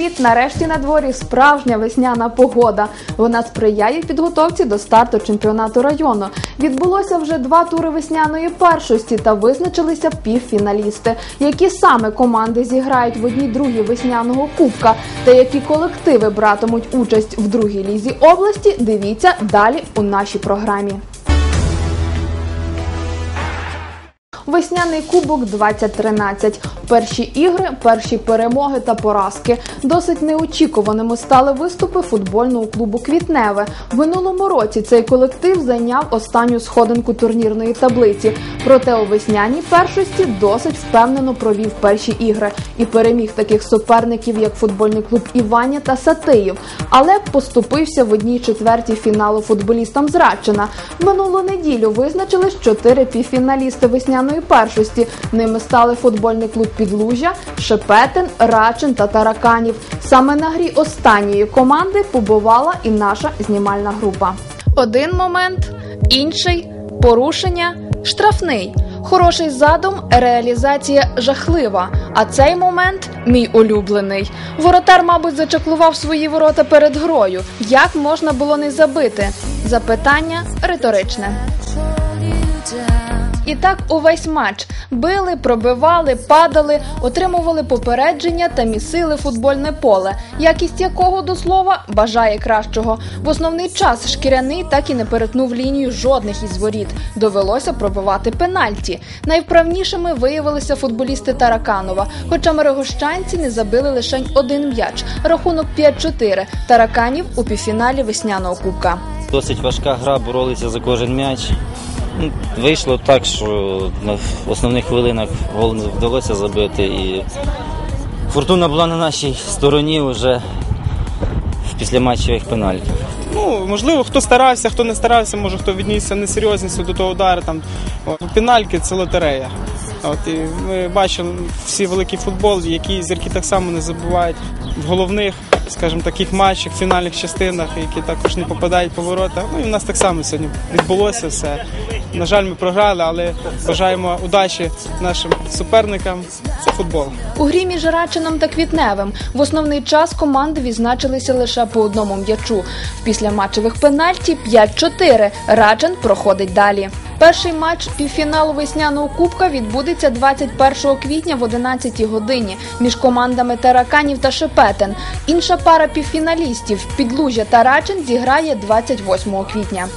привіт! Нарешті на дворі справжня весняна погода. Вона сприяє підготовці до старту чемпіонату району. Відбулося вже два тури весняної першості та визначилися півфіналісти. Які саме команди зіграють в одній другій весняного кубка та які колективи братимуть участь в другій лізі області, дивіться далі у нашій програмі. Весняний кубок 2013. Перші ігри, перші перемоги та поразки. Досить неочікуваними стали виступи футбольного клубу Квітневе. В минулому році цей колектив зайняв останню сходинку турнірної таблиці. Проте у весняній першості досить впевнено провів перші ігри і переміг таких суперників, як футбольний клуб Іваня та Сатиїв. Але поступився в одній четвертій фіналу футболістам з Радчина. Минулу неділю визначились чотири півфіналісти весняної першості. Ними стали футбольний клуб Підлужжя, Шепетин, Рачин та Тараканів. Саме на грі останньої команди побувала і наша знімальна група. Один момент, інший порушення, штрафний. Хороший задум, реалізація жахлива. А цей момент мій улюблений. Воротар, мабуть, зачаклував свої ворота перед грою. Як можна було не забити? Запитання риторичне. І так увесь матч били, пробивали, падали, отримували попередження та місили футбольне поле, якість якого до слова бажає кращого. В основний час шкіряний так і не перетнув лінію жодних із воріт. Довелося пробивати пенальті. Найвправнішими виявилися футболісти Тараканова. Хоча мерегощанці не забили лише один м'яч. Рахунок 5-4. Тараканів у півфіналі весняного кубка. Досить важка гра, боролися за кожен м'яч. Вийшло так, що на основних хвилинах гол не вдалося забити. І фортуна була на нашій стороні вже в післяматчевих пенальтах. Ну, можливо, хто старався, хто не старався, може хто віднісся несерйозністю до того удару. Там пенальки це лотерея. От і ми бачимо всі великий футбол, які зірки так само не забувають в головних, скажімо, таких матчах, фінальних частинах, які також не попадають по воротах. Ну і в нас так само сьогодні відбулося все. На жаль, ми програли, але бажаємо удачі нашим суперникам. Це футбол. У грі між Рачином та Квітневим в основний час команди відзначилися лише по одному м'ячу. В післяматчевих пенальті 5-4. Рачин проходить далі. Перший матч півфіналу весняного кубка відбудеться 21 квітня в 11 годині між командами Тараканів та Шепетен. Інша пара півфіналістів Підлужжя та Рачин зіграє 28 квітня.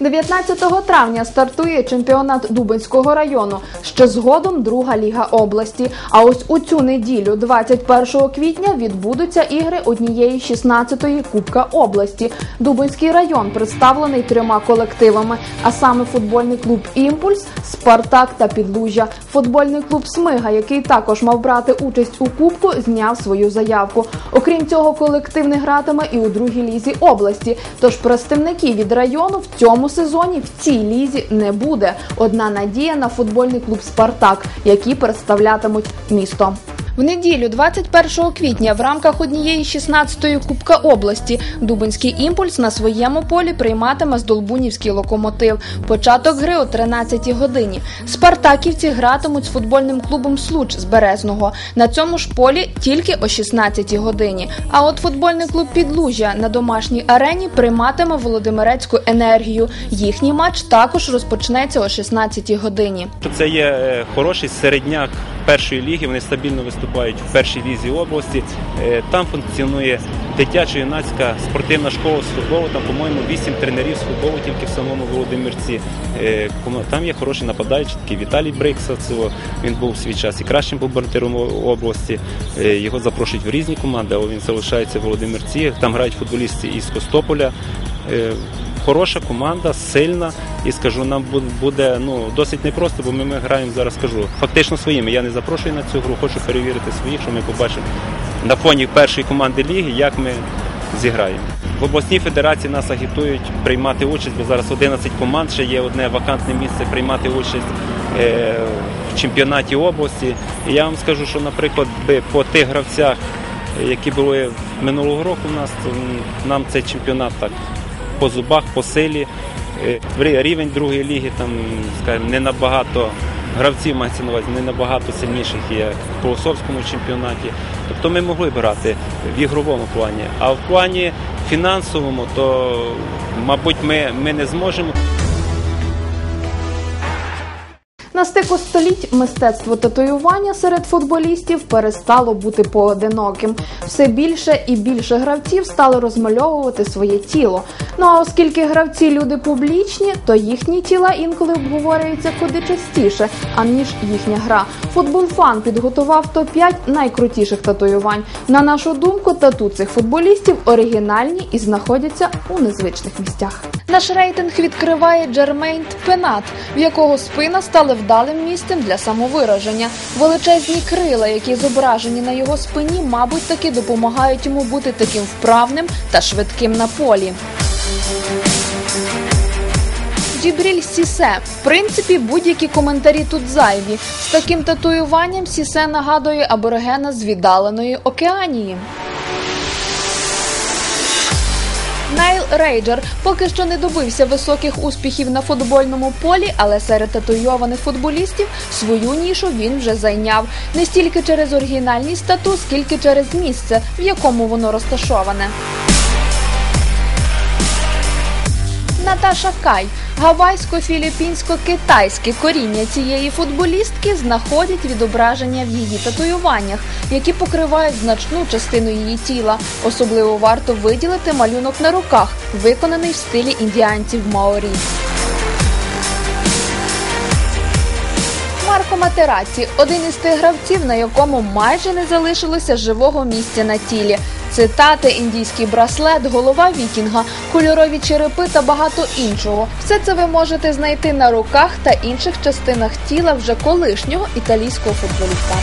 19 травня стартує чемпіонат Дубинського району. Ще згодом друга ліга області. А ось у цю неділю, 21 квітня, відбудуться ігри однієї 16-ї Кубка області. Дубинський район представлений трьома колективами, а саме футбольний клуб Імпульс, Спартак та Підлужжя. Футбольний клуб Смига, який також мав брати участь у кубку, зняв свою заявку. Окрім цього, колектив не гратиме і у другій лізі області. Тож представників від району в цьому сезоні в цій лізі не буде. Одна надія на футбольний клуб Спартак, які представлятимуть місто. В неділю, 21 квітня, в рамках однієї 16-ї Кубка області Дубинський імпульс на своєму полі прийматиме здолбунівський локомотив. Початок гри о 13-й годині. Спартаківці гратимуть з футбольним клубом Случ з Березного. На цьому ж полі тільки о 16-й годині. А от футбольний клуб Підлужжя на домашній арені прийматиме Володимирецьку енергію. Їхній матч також розпочнеться о 16-й годині. Це є е, хороший середняк першої ліги. Вони стабільно виступають в першій лізі області. Е, Там функціонує дитячо-юнацька спортивна школа з футболу. Там, по-моєму, вісім тренерів з футболу тільки в самому Володимирці. Е, Там є хороший нападаючий, такий Віталій Брикса. Він був в свій час і кращим бомбардиром області. Е, Його запрошують в різні команди, але він залишається в Володимирці. Там грають футболісти із Костополя. Хороша команда, сильна, і скажу, нам буде ну досить непросто, бо ми, ми граємо зараз. Скажу фактично своїми. Я не запрошую на цю гру, хочу перевірити своїх, що ми побачимо на фоні першої команди ліги, як ми зіграємо. В обласній федерації нас агітують приймати участь, бо зараз 11 команд, ще є одне вакантне місце приймати участь е, в чемпіонаті області. І я вам скажу, що, наприклад, би по тих гравцях, які були минулого року у нас, нам цей чемпіонат так по зубах, по силі. Е, Рівень другої ліги там, скажімо, не набагато гравців мається на увазі не набагато сильніших є в Колосовському чемпіонаті. Тобто ми могли б грати в ігровому плані. А в плані фінансовому, то мабуть ми, ми не зможемо. На стику століть мистецтво татуювання серед футболістів перестало бути поодиноким. Все більше і більше гравців стали розмальовувати своє тіло. Ну а оскільки гравці люди публічні, то їхні тіла інколи обговорюються куди частіше, аніж їхня гра. Футбол фан підготував топ-5 найкрутіших татуювань. На нашу думку, тату цих футболістів оригінальні і знаходяться у незвичних місцях. Наш рейтинг відкриває Джермейн Пенат, в якого спина стала вдалим місцем для самовираження. Величезні крила, які зображені на його спині, мабуть, таки допомагають йому бути таким вправним та швидким на полі. Джібріль Сісе. В принципі, будь-які коментарі тут зайві. З таким татуюванням Сісе нагадує аборигена з віддаленої океанії. Рейджер поки що не добився високих успіхів на футбольному полі, але серед татуйованих футболістів свою нішу він вже зайняв не стільки через оригінальність тату, скільки через місце, в якому воно розташоване. Наташа Кай. Гавайсько-філіппінсько-китайське коріння цієї футболістки знаходять відображення в її татуюваннях, які покривають значну частину її тіла. Особливо варто виділити малюнок на руках, виконаний в стилі індіанців Маорі. Марко Матераці один із тих гравців, на якому майже не залишилося живого місця на тілі. Цитати, індійський браслет, голова вікінга, кольорові черепи та багато іншого. Все це ви можете знайти на руках та інших частинах тіла вже колишнього італійського футболіста.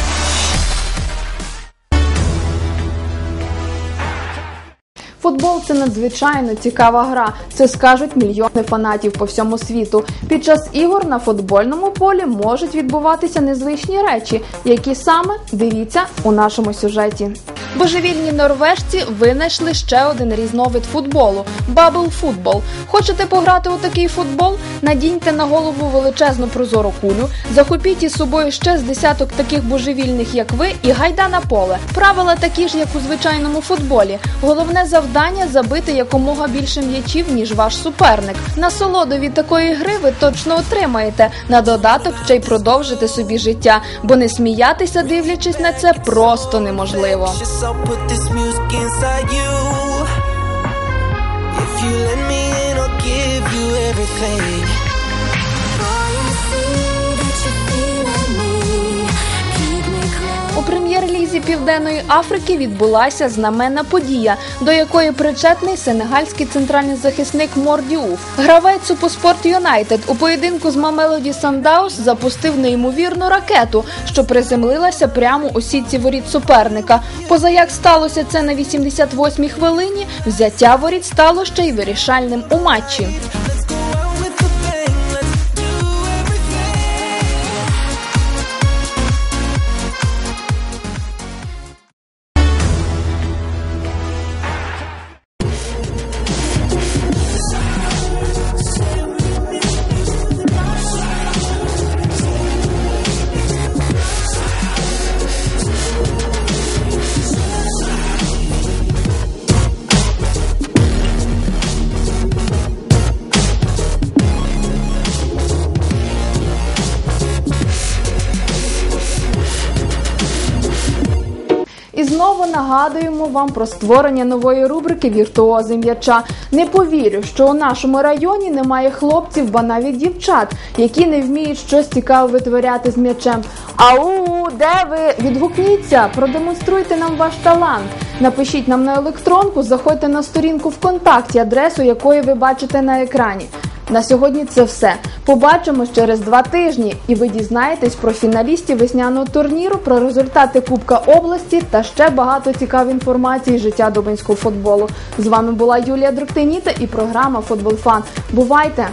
Футбол це надзвичайно цікава гра. Це скажуть мільйони фанатів по всьому світу. Під час ігор на футбольному полі можуть відбуватися незвичні речі, які саме дивіться у нашому сюжеті. Божевільні норвежці винайшли ще один різновид футболу бабл футбол. Хочете пограти у такий футбол? Надіньте на голову величезну прозору кулю, захопіть із собою ще з десяток таких божевільних, як ви, і гайда на поле. Правила такі ж, як у звичайному футболі. Головне завдання забити якомога більше м'ячів, ніж ваш суперник. Насолоду від такої гри ви точно отримаєте. На додаток ще й продовжите собі життя, бо не сміятися, дивлячись на це, просто неможливо. You. Let everything. Прем'єр-лізі Південної Африки відбулася знаменна подія, до якої причетний сенегальський центральний захисник Мордіуф. Гравець Супоспорт Юнайтед у поєдинку з Мамелоді Сандаус запустив неймовірну ракету, що приземлилася прямо у сітці воріт суперника. Поза як сталося це на 88-й хвилині, взяття воріт стало ще й вирішальним у матчі. Знову нагадуємо вам про створення нової рубрики Віртуози м'яча. Не повірю, що у нашому районі немає хлопців, ба навіть дівчат, які не вміють щось цікаве витворяти з м'ячем. Ау, де ви? Відгукніться, продемонструйте нам ваш талант. Напишіть нам на електронку, заходьте на сторінку ВКонтакті, адресу якої ви бачите на екрані. На сьогодні це все. Побачимось через два тижні, і ви дізнаєтесь про фіналістів весняного турніру, про результати Кубка області та ще багато цікавої інформації життя дубинського футболу. З вами була Юлія Друктиніта і програма Футбол Фан. Бувайте!